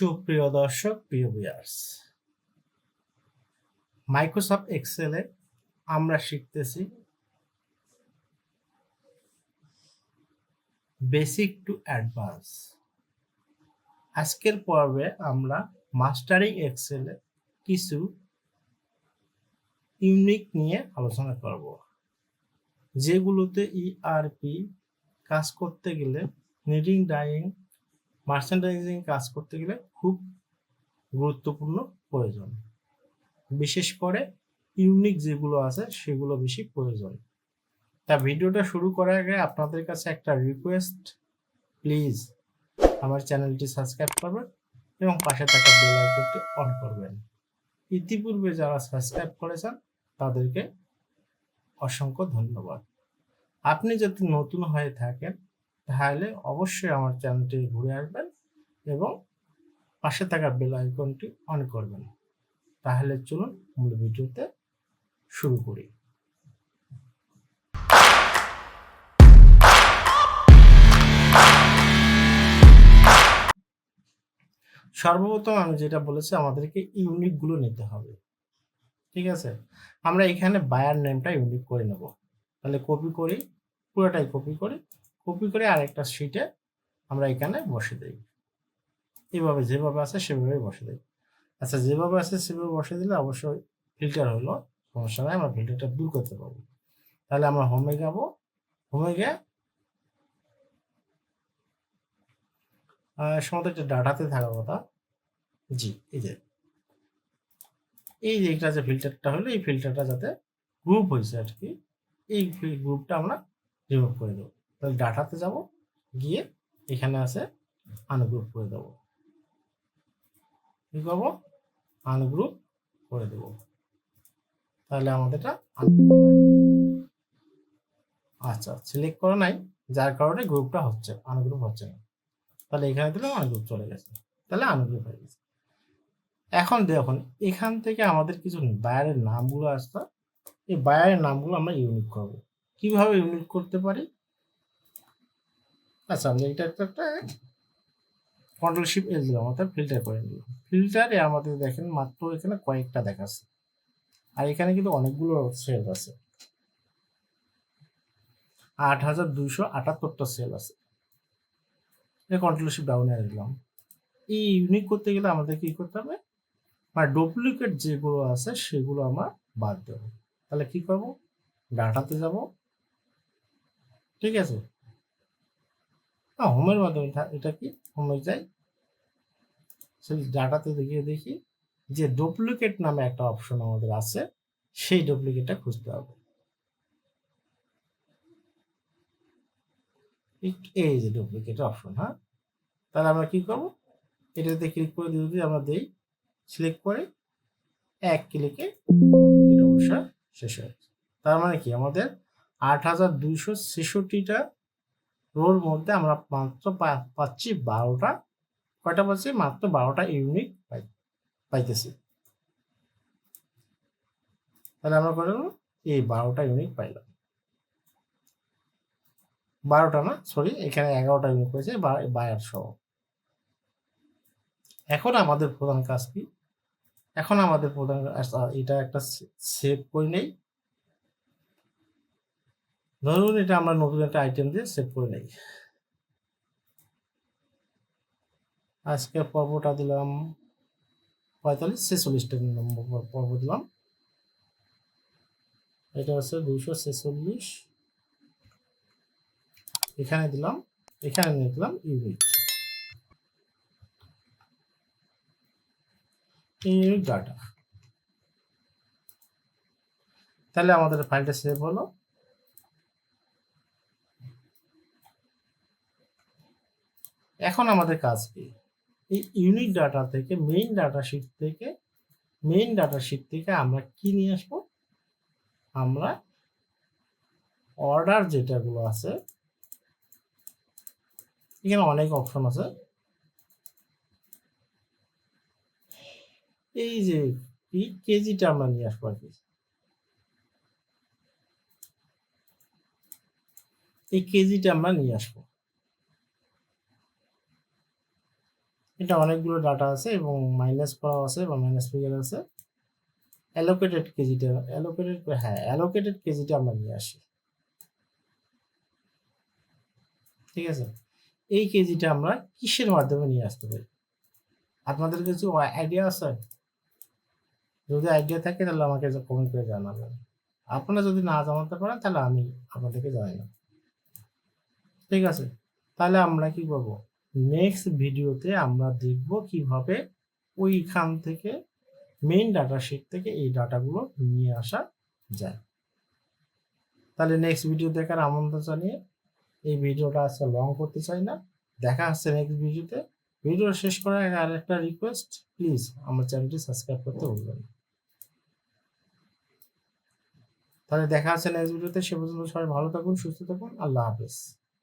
সুপ্রিয় দর্শক, প্রিয় ভিউয়ার্স মাইক্রোসফট এক্সেলে আমরা শিখতেছি বেসিক টু অ্যাডভান্স আজকের পর্বে আমরা মাস্টারিং এক্সেলে কিছু ইউনিক নিয়ে আলোচনা করব, যেগুলোতে ইআরপি কাজ করতে গেলে নিডিং ডাইং মার্চেন্ডাইজিং কাজ করতে গেলে খুব গুরুত্বপূর্ণ প্রয়োজন। বিশেষ করে ইউনিক যেগুলো আছে সেগুলো বেশি প্রয়োজন। তা ভিডিওটা শুরু করার আগে আপনাদের কাছে একটা রিকোয়েস্ট প্লিজ আমার চ্যানেলটি সাবস্ক্রাইব করবেন এবং পাশে থাকা বেল আইকনটি অন করবেন। ইতিপূর্বে যারা সাবস্ক্রাইব করেছেন, তাদেরকে অসংখ্য ধন্যবাদ। আপনি যদি নতুন হয়ে থাকেন তাহলে অবশ্যই আমার চ্যানেলটি ঘুরে আসবেন এবং পাশে থাকা বেল আইকনটি অন করবেন। তাহলে চলুন মূল ভিডিওতে শুরু করি। সর্বপ্রথম আমি যেটা বলেছি, আমাদেরকে ইউনিকগুলো নিতে হবে। ঠিক আছে? আমরা এখানে বায়ার নেমটা ইউনিক করে নেব। তাহলে কপি করি, পুরোটাই কপি করি। কপি করে আরেকটা শিটে আমরা এখানে বসে দিই। এইভাবে যেভাবে আছে সেভাবে বসে দিই। আচ্ছা যেভাবে আছে সেভাবে বসে দিলে অবশ্যই ফিল্টার হলো, সমস্যা নাই, আমরা ফিল্টারটা দূর করতে পারব। তাহলে আমরা হোমে যাব। হোমে গিয়ে সম্ভবত একটা ডাটাতে থাকার কথা। জি, এই যে। এই যে এটা যে ফিল্টারটা হলো, এই ফিল্টারটা যাতে গ্রুপ হয়েছে আর কি, এই গ্রুপটা আমরা রিমুভ করে দেবো। তাহলে ডাটাতে যাব, গিয়ে এখানে আছে আনগ্রুপ করে দেবো। কি করব? আনগ্রুপ করে দেবো। তাহলে আমাদেরটা আচ্ছা সিলেক্ট করা নাই, যার কারণে গ্রুপটা হচ্ছে, আনগ্রুপ হচ্ছে না। তাহলে এখানে দিলে আনগ্রুপ চলে গেছে। তাহলে আনগ্রুপ হয়ে গেছে। এখন দেখুন, এখান থেকে আমাদের কিছু বায়ারের নামগুলো আসতো এই বায়ারের নামগুলো আমরা ইউনিক করব। কীভাবে ইউনিক করতে পারি? আচ্ছা আমি এটা একটা কন্ট্রোল শিপ এল দিলাম, অর্থাৎ ফিল্টার করে নিলাম। ফিল্টারে আমাদের দেখেন মাত্র এখানে কয়েকটা দেখাচ্ছে। আর এখানে কিন্তু অনেকগুলো সেল আছে। আট হাজার দুশো আটাত্তরটা সেল আছে। কন্ট্রোল শিপ ডাউনে দিলাম। এই ইউনিক করতে গেলে আমাদের কি করতে হবে? মানে ডুপ্লিকেট যেগুলো আছে, সেগুলো আমরা বাদ দেবো। তাহলে কি করব? ডাটাতে যাব। ঠিক আছে? হ্যাঁ হোমের মাধ্যমে এটা কি? হোমে যাই। সেই ডাটাতে গিয়ে দেখি যে ডুপ্লিকেট নামে একটা অপশন আমাদের আছে, সেই ডুপ্লিকেটটা খুঁজতে হবে। এই যে ডুপ্লিকেট অপশন হ্যাঁ? তাহলে আমরা কি করব? এটাতে ক্লিক করে যদি আমরা দেই, সিলেক্ট করে এক ক্লিকে অবশ্যই শেষ হয়ে তার মানে কি? আমাদের আট হাজার দুইশো ছেষট্টিটা রোর মধ্যে আমরা মাত্র পাচ্ছি বারোটা। কয়টা পাচ্ছি মাত্র বারোটা ইউনিক পাই, পাইতেছি। তাহলে আমরা করে এই বারোটা ইউনিট পাইলাম। বারোটা না? সরি, এখানে এগারোটা ইউনিক পেয়েছে বায়ার সহ। এখন আমাদের প্রধান কাজ কি? এখন আমাদের প্রধান এটা একটা সেভ করে নেই। ধরুন এটা আমরা নতুন একটা আইটেম দিয়ে সেভ করে নেই। আজকে পর্বটা দিলাম পঁয়তাল্লিশ ছেচল্লিশটা নম্বর পর্ব দিলাম। এটা হচ্ছে দুশো ছেচল্লিশ। এখানে দিলাম এখানে দিলাম ইউনিট ইউনিট ডাটা তাহলে আমাদের ফাইলটা সেভ হলো। এখন আমাদের কাজ কি? এই ইউনিক ডাটা থেকে মেইন ডাটা শিট থেকে মেইন ডাটা শিট থেকে আমরা কি নিয়ে আসব? আমরা অর্ডার যেটাগুলো আছে, এখানে অনেক অপশন আছে। এই যে এই কেজিটা আমরা নিয়ে আসব আর কি। এই কেজিটা আমরা নিয়ে আসব। এটা অনেকগুলো ডাটা আছে এবং মাইনাস করা আছে বা মাইনাস ফিগার আছে। অ্যালোকেটেড কেজিটা অ্যালোকেটেড হ্যাঁ অ্যালোকেটেড কেজিটা আমরা নিয়ে আসি। ঠিক আছে? এই কেজিটা আমরা কিসের মাধ্যমে নিয়ে আসতে পারি? আপনাদের কিছু আইডিয়া আছে? যদি আইডিয়া থাকে তাহলে আমাকে কমেন্ট করে জানাবেন। আপনারা যদি না জানাতে পারেন তাহলে আমি আপনাদেরকে জানাই না। ঠিক আছে? তাহলে আমরা কি করব? নেক্সট ভিডিওতে আমরা দেখব কীভাবে ওইখান থেকে মেইন ডাটা শিট থেকে এই ডাটাগুলো নিয়ে আসা যায়। তাহলে নেক্সট ভিডিও দেখার আমন্ত্রণ জানিয়ে এই ভিডিওটা আজকে লং করতে চাই না। দেখা হচ্ছে নেক্সট ভিডিওতে ভিডিও শেষ করার আগে আর একটা রিকোয়েস্ট প্লিজ আমার চ্যানেলটি সাবস্ক্রাইব করতে ভুলবেন না। তাহলে দেখা হচ্ছে নেক্সট ভিডিওতে সে পর্যন্ত সবাই ভালো থাকুন, সুস্থ থাকুন। আল্লাহ হাফেজ।